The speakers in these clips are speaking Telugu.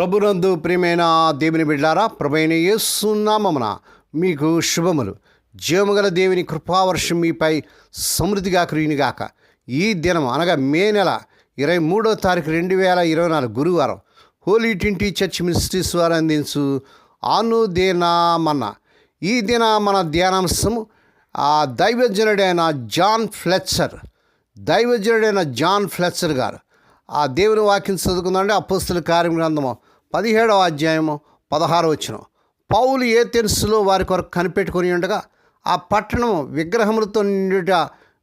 ప్రభునందు ప్రియమైన దేవుని బిడ్డారా ప్రభైన యేసునామమున మీకు శుభములు. జీవముగల దేవుని కృపావర్షం మీపై సమృద్ధిగా కురియునిగాక ఈ దినం అనగా మే నెల ఇరవై మూడో తారీఖు రెండు వేల ఇరవై నాలుగు గురువారం హోలీ ట్వంటీ చర్చ్ మినిస్ట్రీస్ వారు అందించు ఆనుదేనామన్న ఈ దిన మన ధ్యానాంశము ఆ దైవజనుడైన జాన్ ఫ్లెచ్చర్ దైవజనుడైన జాన్ ఫ్లెచ్చర్ గారు. ఆ దేవుని వాక్యం చదువుకుందంటే అపోస్తుల కార్యం గ్రంథము పదిహేడవ అధ్యాయము పదహారు వచ్చిన పౌలు ఏ తెలుసులో వారి కొరకు కనిపెట్టుకొని ఉండగా ఆ పట్టణం విగ్రహములతో నిండుట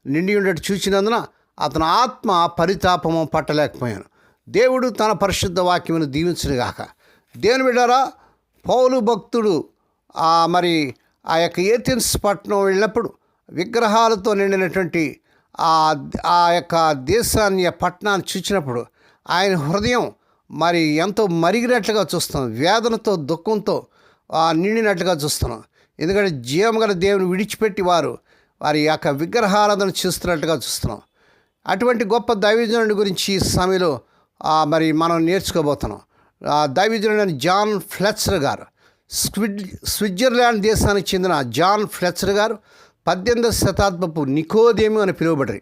నిండి ఉండట చూసినందున అతని ఆత్మ పరితాపము పట్టలేకపోయాను. దేవుడు తన పరిశుద్ధ వాక్యమును దీవించునుగాక. దేవుని బిడ్డారా పౌలు భక్తుడు ఆ మరి ఆ యొక్క ఏథెన్స్ పట్టణం వెళ్ళినప్పుడు విగ్రహాలతో నిండినటువంటి ఆ ఆ యొక్క దేశాన్ని పట్టణాన్ని చూసినప్పుడు ఆయన హృదయం మరి ఎంతో మరిగినట్లుగా చూస్తున్నాం. వేదనతో దుఃఖంతో నిండినట్లుగా చూస్తున్నాం. ఎందుకంటే జీవం గల దేవుని విడిచిపెట్టి వారు వారి యొక్క విగ్రహారాధన చేస్తున్నట్టుగా చూస్తున్నాం. అటువంటి గొప్ప దైవజనుడి గురించి ఈ సమయంలో మరి మనం నేర్చుకోబోతున్నాం. ఆ దైవజనుడైన జాన్ ఫ్లెచ్చర్ గారు స్విడ్ స్విట్జర్లాండ్ దేశానికి చెందిన జాన్ ఫ్లెచ్చర్ గారు పద్దెనిమిదవ శతాబ్దపు నికోదేమి అని పిలువబడ్డారు.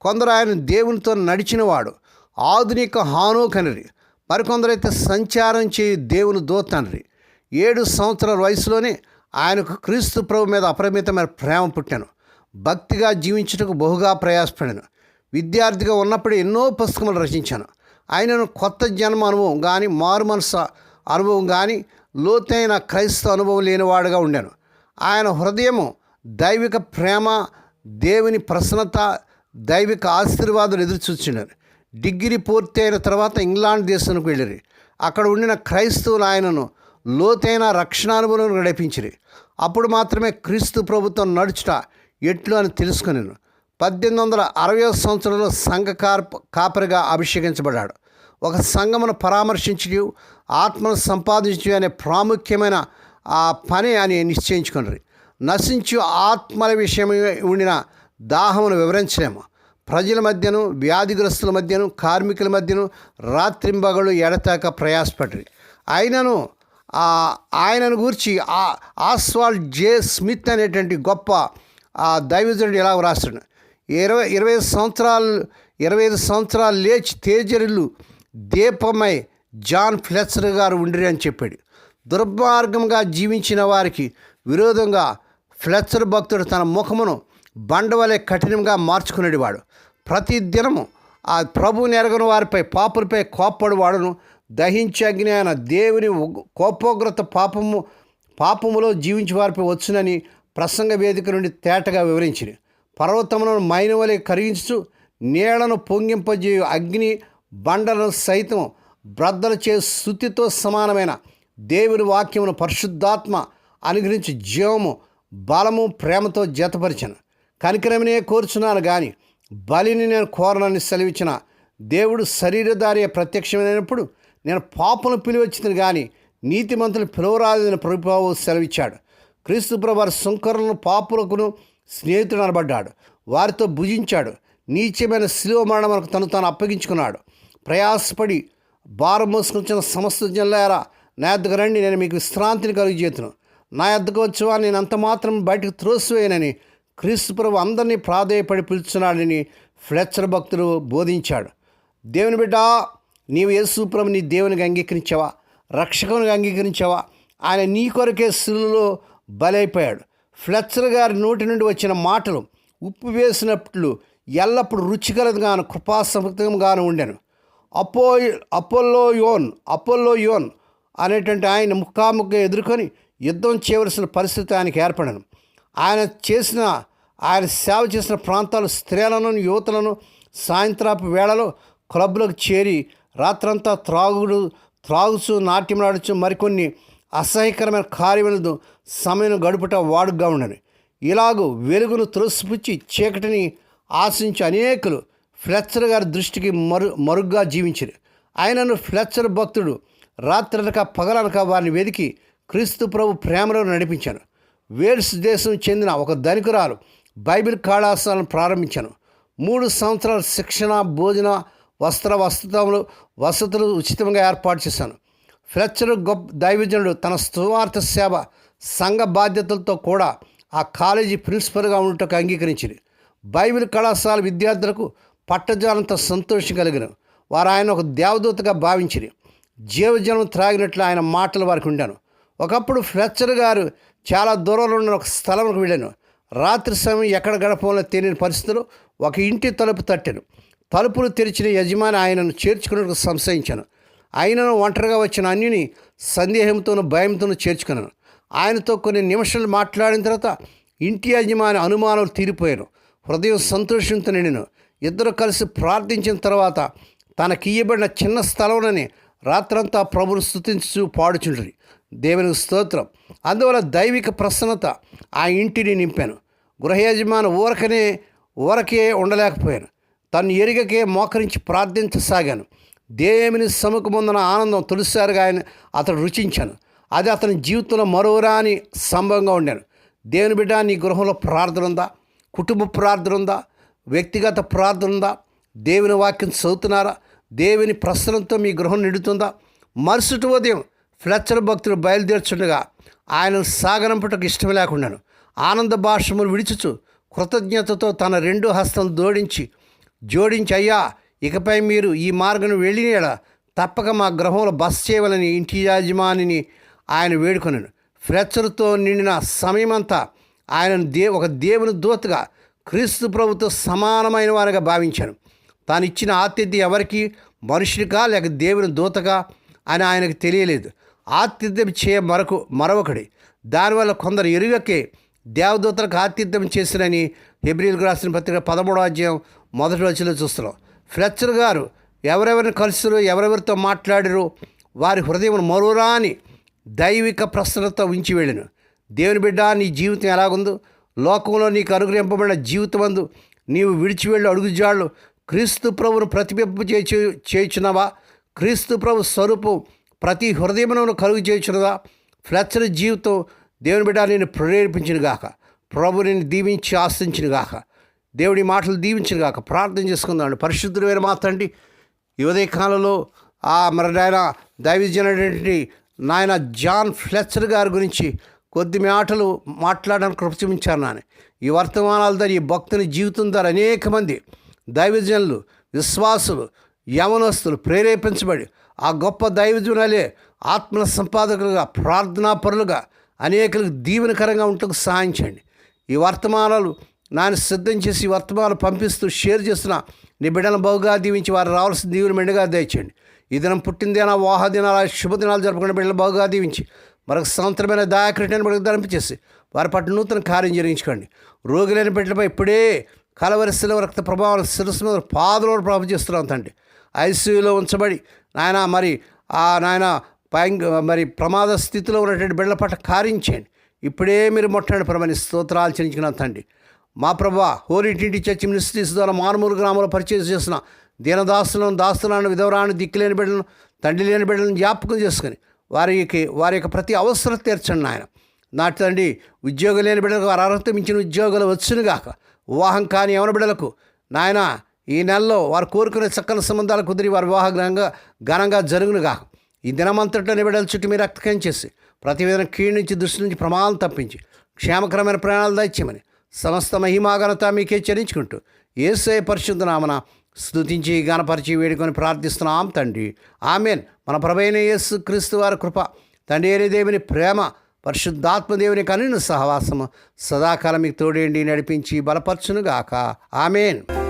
కొందరు ఆయన దేవునితో నడిచినవాడు ఆధునిక హానోకనరి మరికొందరైతే సంచారం చేయి దేవుని దోతండ్రి ఏడు సంవత్సరాల వయసులోనే ఆయనకు క్రీస్తు ప్రభు మీద అపరిమితమైన ప్రేమ పుట్టాను. భక్తిగా జీవించుటకు బహుగా ప్రయాసపడాను. విద్యార్థిగా ఉన్నప్పుడు ఎన్నో పుస్తకములు రచించాను. ఆయనను కొత్త జన్మ అనుభవం కానీ మారు మనసు అనుభవం కానీ లోతైన క్రైస్తవ అనుభవం లేనివాడుగా ఉండాను. ఆయన హృదయము దైవిక ప్రేమ దేవుని ప్రసన్నత దైవిక ఆశీర్వాదాలు ఎదురు చూస్తున్నాను డిగ్రీ పూర్తయిన తర్వాత ఇంగ్లాండ్ దేశానికి వెళ్ళిరి. అక్కడ ఉండిన క్రైస్తవులు ఆయనను లోతైన రక్షణానుభవం నడిపించిరి. అప్పుడు మాత్రమే క్రీస్తు ప్రభుత్వం నడుచుట ఎట్లు అని తెలుసుకునేను. పద్దెనిమిది వందల అరవై సంవత్సరంలో సంఘ కాపరిగా అభిషేకించబడ్డాడు. ఒక సంఘమును పరామర్శించడం ఆత్మను సంపాదించడం అనే ప్రాముఖ్యమైన ఆ పని అని నిశ్చయించుకున్నారు నశించు ఆత్మల విషయమై ఉండిన దాహమును వివరించలేము. ప్రజల మధ్యను వ్యాధిగ్రస్తుల మధ్యను కార్మికుల మధ్యను రాత్రింబగలు ఎడతాక ప్రయాసపడి ఆయనను ఆయనను గూర్చి ఆ ఆస్వాల్డ్ జే స్మిత్ అనేటువంటి గొప్ప ఆ దైవజనుడు ఎలా వ్రాస్తాడు? ఇరవై ఇరవై ఐదు సంవత్సరాలు ఇరవై ఐదు సంవత్సరాలు లేచి తేజరులు దీపమై జాన్ ఫ్లెచ్చర్ గారు ఉండిరి అని చెప్పాడు. దుర్మార్గంగా జీవించిన వారికి విరోధంగా ఫ్లెచ్చర్ భక్తుడు తన ముఖమును బండవలే కఠినంగా మార్చుకునేవాడు. ప్రతి దినము ఆ ప్రభువుని ఎరగని వారిపై పాపులపై కోప్పడు వాడును దహించే అగ్ని అయిన దేవుని కోపోగ్రత పాపము పాపములో జీవించి వారిపై వచ్చునని ప్రసంగ వేదిక నుండి తేటగా వివరించింది పర్వతములను మైనవలే కరిగించు నీళ్ళను పొంగింపజేయు అగ్ని బండలను సైతం బ్రద్దలు చే శుతితో సమానమైన దేవుని వాక్యమును పరిశుద్ధాత్మ అనుగ్రహించి జీవము బలము ప్రేమతో జతపరిచను. కనికరమనే కోరుచున్నాను కానీ బలిని నేను కోరనని సెలవిచ్చిన దేవుడు శరీరధార్య ప్రత్యక్షమైనప్పుడు నేను పాపను పిలివచ్చింది కానీ నీతిమంతులు పిలువరాదని ప్రభువు సెలవిచ్చాడు. క్రీస్తు ప్రభు సుంకరులను పాపులకును స్నేహితుడు అనబడ్డాడు. వారితో భుజించాడు. నీచమైన శిలువ మరణం తను తాను అప్పగించుకున్నాడు. ప్రయాసపడి భారం మోసుకొచ్చిన సమస్త జనులారా నా యొద్దకు రండి నేను మీకు విశ్రాంతిని కలుగజేతును నా యొద్దకు వచ్చువా నేను అంత మాత్రం బయటకు త్రోసివేయనని క్రీస్తు ప్రభు అందరినీ ప్రాధేయపడి పిలుచున్నాడని ఫ్లెచ్చర్ భక్తుడు బోధించాడు. దేవుని బిడ్డ నీవు యేసు ప్రభు నీ దేవునికి అంగీకరించావా? రక్షకునికి అంగీకరించావా? ఆయన నీ కొరకే శిలులో బలైపోయాడు. ఫ్లెచ్చర్ గారి నోటి నుండి వచ్చిన మాటలు ఉప్పు వేసినట్లు ఎల్లప్పుడూ రుచికరగాను కృపాసమృతంగాను ఉండెను. అపో అపోల్లో యోన్ అపోల్లో యోన్ అనేటువంటి ఆయన ముఖాముఖిగా ఎదుర్కొని యుద్ధం చేయవలసిన పరిస్థితి ఆయనకు ఏర్పడను. ఆయన చేసిన ఆయన సేవ చేసిన ప్రాంతాలు స్త్రీలను యువతలను సాయంత్రపు వేళలో క్లబ్లకు చేరి రాత్రంతా త్రాగుడు త్రాగుచు నాట్యమాడుచు మరికొన్ని అసహ్యకరమైన కార్యములను సమయం గడుపుట వాడుగా ఉండను ఇలాగూ వెలుగును త్రోసిపుచ్చి చీకటిని ఆశించి అనేకులు ఫ్లెచ్చర్ గారి దృష్టికి మరు మరుగ్గా జీవించారు. ఆయనను ఫ్లెచ్చర్ భక్తుడు రాత్రనక పగలనక వారిని వెతికి క్రీస్తు ప్రభు ప్రేమలో నడిపించాను. వేల్స్ దేశం చెందిన ఒక ధనికురాలు బైబిల్ కళాశాలను ప్రారంభించాను. మూడు సంవత్సరాల శిక్షణ భోజన వస్త్ర వసతులు వసతులు ఉచితంగా ఏర్పాటు చేశాను. ఫ్లెచ్చర్ గొప్ప దైవజనుడు తన సువార్త సేవ సంఘ బాధ్యతలతో కూడా ఆ కాలేజీ ప్రిన్సిపల్గా ఉండటకు అంగీకరించింది. బైబిల్ కళాశాల విద్యార్థులకు పట్టజాలంత సంతోషం కలిగిన వారు ఆయన ఒక దేవదూతగా భావించింది. జీవజనం త్రాగినట్లు ఆయన మాటలు వారికి ఉండాను. ఒకప్పుడు ఫ్లెచ్చర్ గారు చాలా దూరంలో ఉన్న ఒక స్థలంకు వెళ్ళాను. రాత్రి సమయం ఎక్కడ గడపంలో తెలియని పరిస్థితులు ఒక ఇంటి తలుపు తట్టాను. తలుపులు తెరిచిన యజమాని ఆయనను చేర్చుకున్నట్టు సంశయించాను. ఆయనను ఒంటరిగా వచ్చిన అన్యుని సందేహంతోనూ భయంతోనూ చేర్చుకున్నాను. ఆయనతో కొన్ని నిమిషాలు మాట్లాడిన తర్వాత ఇంటి యజమాని అనుమానాలు తీరిపోయాను. హృదయం సంతోషంతో నిండిను. ఇద్దరు కలిసి ప్రార్థించిన తర్వాత తనకి ఇయ్యబడిన చిన్న స్థలంలోనే రాత్రంతా ప్రభును స్థుతించు పాడుచుండ్రి. దేవునికి స్తోత్రం. అందువల్ల దైవిక ప్రసన్నత ఆ ఇంటిని నింపాను. గృహయజమాని ఊరకనే ఊరకే ఉండలేకపోయాను. తను ఎరుగకే మోకరించి ప్రార్థించసాగాను. దేవుని సముఖముందన ఆనందం తొలిసారిగా ఆయన అతడు రుచించాను. అది అతని జీవితంలో మరోరాని సంభవంగా ఉండాను. దేవుని బిడ్డ నీ గృహంలో ప్రార్థన ఉందా కుటుంబ ప్రార్థన ఉందా వ్యక్తిగత ప్రార్థన ఉందా దేవుని వాక్యం చదువుతున్నారా? దేవుని ప్రసరంతో మీ గృహం నిండుతుందా? మరుసటి ఉదయం ఫ్లెచ్చర్ భక్తులు బయలుదేర్చుండగా ఆయనను సాగనంపటకు ఇష్టం లేకుండాను. ఆనంద భాషములు విడిచుచు కృతజ్ఞతతో తన రెండు హస్తం జోడించి జోడించి అయ్యా ఇకపై మీరు ఈ మార్గం వెళ్ళిన తప్పక మా గృహంలో బస్ చేయవలని ఇంటి యాజమానిని ఆయన వేడుకొనను. ఫ్రెచ్చర్తో నిండిన సమయమంతా ఆయనను దే ఒక దేవుని దూతగా క్రీస్తు ప్రభుతో సమానమైన వారిగా భావించాను. తాను ఇచ్చిన ఆతిథ్యం ఎవరికి? మనుషునికా? లేక దేవుని దూతగా? అని ఆయనకు తెలియలేదు. ఆతిథ్యం చేయ మరొక మరొకడి. దానివల్ల కొందరు ఎరుగకే దేవదూతలకు ఆతిథ్యం చేసినని హెబ్రిల్కు రాసిన పత్రిక పదమూడో అధ్యాయం మొదటి వచ్చిలో చూస్తున్నాం. ఫ్లెచ్చర్ గారు ఎవరెవరిని కలుసురు ఎవరెవరితో మాట్లాడరు వారి హృదయం మరురాని దైవిక ప్రసన్నత ఉంచి వెళ్ళను. దేవుని బిడ్డ నీ జీవితం ఎలాగుందో? లోకంలో నీకు అనుగ్రహింపబడిన జీవితమందు నీవు విడిచి వెళ్ళి అడుగుజాళ్ళు క్రీస్తు ప్రభును ప్రతిబింబ చేచు చేయుచున్నావా? క్రీస్తు ప్రభు స్వరూపం ప్రతి హృదయమును కలుగు చేయుచున్నదా ఫ్లెచ్చర్ జీవితం దేవుని బిడ్డ నేను ప్రేరేపించిన గాక ప్రభు నేను దీవించి ఆశించిన గాక దేవుడి మాటలు దీవించిన గాక ప్రార్థన చేసుకుందామండి. పరిశుద్ధులు వేరే మాత్రండి యువదే కాలంలో ఆ మరి నాయన దైవజనటువంటి నాయన జాన్ ఫ్లెచ్చర్ గారి గురించి కొద్ది మాటలు మాట్లాడడానికి కృప నాని నాన్న ఈ వర్తమానాల ద్వారా ఈ భక్తుని జీవితం ద్వారా అనేక మంది దైవజనులు విశ్వాసులు యవనస్తులు ప్రేరేపించబడి ఆ గొప్ప దైవజునాలే ఆత్మ సంపాదకులుగా ప్రార్థనాపరులుగా అనేకులకు దీవెనకరంగా ఉంటకు సహాయం చేయండి. ఈ వర్తమానాలు నాన్న సిద్ధం చేసి ఈ వర్తమానాలు పంపిస్తూ షేర్ చేస్తున్న నీ బిడ్డలను బహుగా దీవించి వారు రావాల్సిన దీవుని మెండుగా దయచేయండి. ఈ దినం పుట్టినదిన వాహ దినాల శుభదినాలు జరుపుకునే బిడ్డలు బహుగా దీవించి మరొక సంవత్సరమైన దాయకృష్ణని బిడ్డకు ధరింపచేసి వారి పట్ల నూతన కార్యం జరిగించుకోండి. రోగులైన బిడ్డలపై ఇప్పుడే కలవరిశిల రక్త ప్రభావం శిరస్సు మీద పాదలో ప్రభావం చేస్తున్నాం తండ్రి. ఐసీయూలో ఉంచబడి నాయన మరి ఆ నాయన పై మరి ప్రమాద స్థితిలో ఉన్నటువంటి బిడ్డల పట్ల కారించండి ఇప్పుడే మీరు మొట్టమొదటి ప్రమాణ స్తోత్రాలు చెల్లించుకున్నాం తండ్రి. మా ప్రభా హోరిటింటి చర్చి మినిస్ట్రీస్ ద్వారా మారుమూరు గ్రామంలో పరిచయం చేసిన దీనదాసులను దాస్తులను విధవరాన్ని దిక్కులేని బిడ్డలను తండ్రి లేని బిడ్డలను జ్ఞాపకం చేసుకుని వారికి వారి యొక్క ప్రతి అవసరం తీర్చండి నాయన. నాటి తండ్రి ఉద్యోగం లేని బిడ్డలకు వారు అర్హత మించిన ఉద్యోగాలు వచ్చునుగాక వివాహం కాని యవన బిడ్డలకు నాయన ఈ నెలలో వారు కోరుకునే చక్కని సంబంధాలు కుదిరి వారి వివాహ ఘనంగా ఘనంగా జరుగునుగాక ఈ దినమంతటా నిబిడలు చుట్టూ మీరు రక్తకం చేసి ప్రతివేదన క్షీణించి కీడు నుంచి దృష్టి నుంచి ప్రమాదం తప్పించి క్షేమకరమైన ప్రయాణాలు దయచేయమని సమస్త మహిమాగనత మీకే చరించుకుంటూ ఏసే పరిశుద్ధ నామన స్థుతించి గణపరిచి వేడుకొని ప్రార్థిస్తున్నాం తండ్రి. ఆమెన్. మన ప్రభైన యేసు క్రీస్తు వారి కృప తండ్రి అయిన దేవుని ప్రేమ పరిశుద్ధాత్మదేవుని కనుని సహవాసము సదాకాలం మీకు తోడేండి నడిపించి బలపరచునుగాక. ఆమెన్.